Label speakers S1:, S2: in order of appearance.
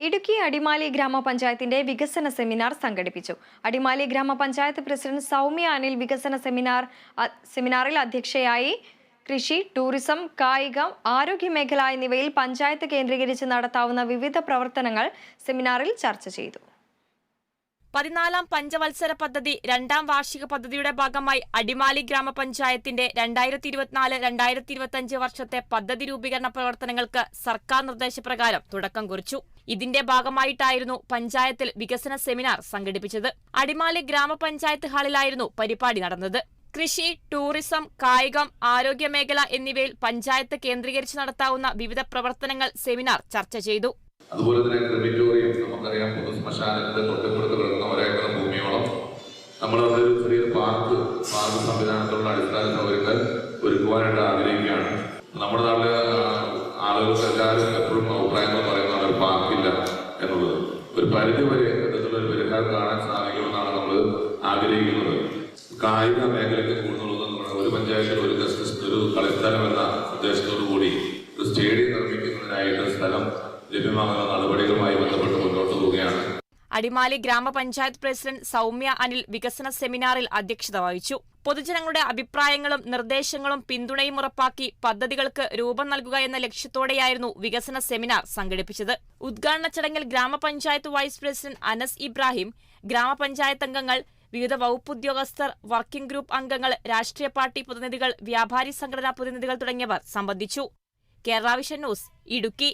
S1: ഇടുക്കി അടിമാലി ഗ്രാമപഞ്ചായത്തിന്റെ വികസന സെമിനാർ സംഘടിപ്പിച്ചു. അടിമാലി ഗ്രാമപഞ്ചായത്ത് പ്രസിഡന്റ് സൗമ്യ അനിൽ വികസന സെമിനാർ സെമിനാറിൽ അധ്യക്ഷയായി കൃഷി ടൂറിസം കായികം ആരോഗ്യ മേഖല എന്നിവയിൽ പഞ്ചായത്ത് കേന്ദ്രീകരിച്ച് നടത്താവുന്ന വിവിധ പ്രവർത്തനങ്ങൾ സെമിനാറിൽ ചർച്ച ചെയ്തു.
S2: പതിനാലാം പഞ്ചവത്സര പദ്ധതി രണ്ടാം വാർഷിക പദ്ധതിയുടെ ഭാഗമായി അടിമാലി ഗ്രാമപഞ്ചായത്തിന്റെ രണ്ടായിരത്തി ഇരുപത്തിനാല് രണ്ടായിരത്തി ഇരുപത്തിയഞ്ച് വർഷത്തെ പദ്ധതി രൂപീകരണ പ്രവർത്തനങ്ങൾക്ക് സർക്കാർ നിർദ്ദേശപ്രകാരം തുടക്കം കുറിച്ചു. ഇതിന്റെ ഭാഗമായിട്ടായിരുന്നു പഞ്ചായത്തിൽ വികസന സെമിനാർ സംഘടിപ്പിച്ചത്. അടിമാലി ഗ്രാമപഞ്ചായത്ത് ഹാളിലായിരുന്നു പരിപാടി നടന്നത്. കൃഷി ടൂറിസം കായികം ആരോഗ്യ മേഖല എന്നിവയിൽ പഞ്ചായത്ത് കേന്ദ്രീകരിച്ച് നടത്താവുന്ന വിവിധ പ്രവർത്തനങ്ങൾ സെമിനാർ ചർച്ച ചെയ്തു.
S3: അതുപോലെ തന്നെ ക്രിമിറ്റോറിയം നമുക്കറിയാം പൊതു ശ്മശാനത്തിന്റെ തൊട്ടിപ്പുറത്ത് സംവിധാനത്തിലുള്ള അടിസ്ഥാന സൗകര്യങ്ങൾ ഒരുക്കുവാനായിട്ട് ആഗ്രഹിക്കുകയാണ്. നമ്മുടെ നാട്ടിൽ ആളുകൾക്ക് എല്ലാവരും എപ്പോഴും അഭിപ്രായങ്ങൾ പറയുന്നതാണ് ഒരു പാർക്കില്ല എന്നുള്ളത്. ഒരു പരിധി വരെ ഒരു പരിഹാരം കാണാൻ സാധിക്കുമെന്നാണ് നമ്മൾ ആഗ്രഹിക്കുന്നത്. കായിക മേഖലയ്ക്ക് നമ്മുടെ ഒരു പഞ്ചായത്തിൽ ഒരു ഒരു കളിസ്ഥലം എന്ന ഉദ്ദേശത്തോടു കൂടി ഒരു സ്റ്റേഡിയം നിർമ്മിക്കുന്നതിനായിട്ട് സ്ഥലം ലഭ്യമാകുന്ന നടപടികളുമായി ബന്ധപ്പെട്ട് മുന്നോട്ട് പോവുകയാണ്.
S2: അടിമാലി ഗ്രാമപഞ്ചായത്ത് പ്രസിഡന്റ് സൗമ്യ അനിൽ വികസന സെമിനാറിൽ അധ്യക്ഷത വഹിച്ചു. പൊതുജനങ്ങളുടെ അഭിപ്രായങ്ങളും നിർദ്ദേശങ്ങളും പിന്തുണയും ഉറപ്പാക്കി പദ്ധതികൾക്ക് രൂപം നൽകുക എന്ന ലക്ഷ്യത്തോടെയായിരുന്നു വികസന സെമിനാർ സംഘടിപ്പിച്ചത്. ഉദ്ഘാടന ചടങ്ങിൽ ഗ്രാമപഞ്ചായത്ത് വൈസ് പ്രസിഡന്റ് അനസ് ഇബ്രാഹിം ഗ്രാമപഞ്ചായത്ത് അംഗങ്ങൾ വിവിധ വകുപ്പ് ഉദ്യോഗസ്ഥർ വർക്കിംഗ് ഗ്രൂപ്പ് അംഗങ്ങൾ രാഷ്ട്രീയ പാർട്ടി പ്രതിനിധികൾ വ്യാപാരി സംഘടനാ പ്രതിനിധികൾ തുടങ്ങിയവർ സംബന്ധിച്ചു. കേരളാവിഷൻ ന്യൂസ് ഇടുക്കി.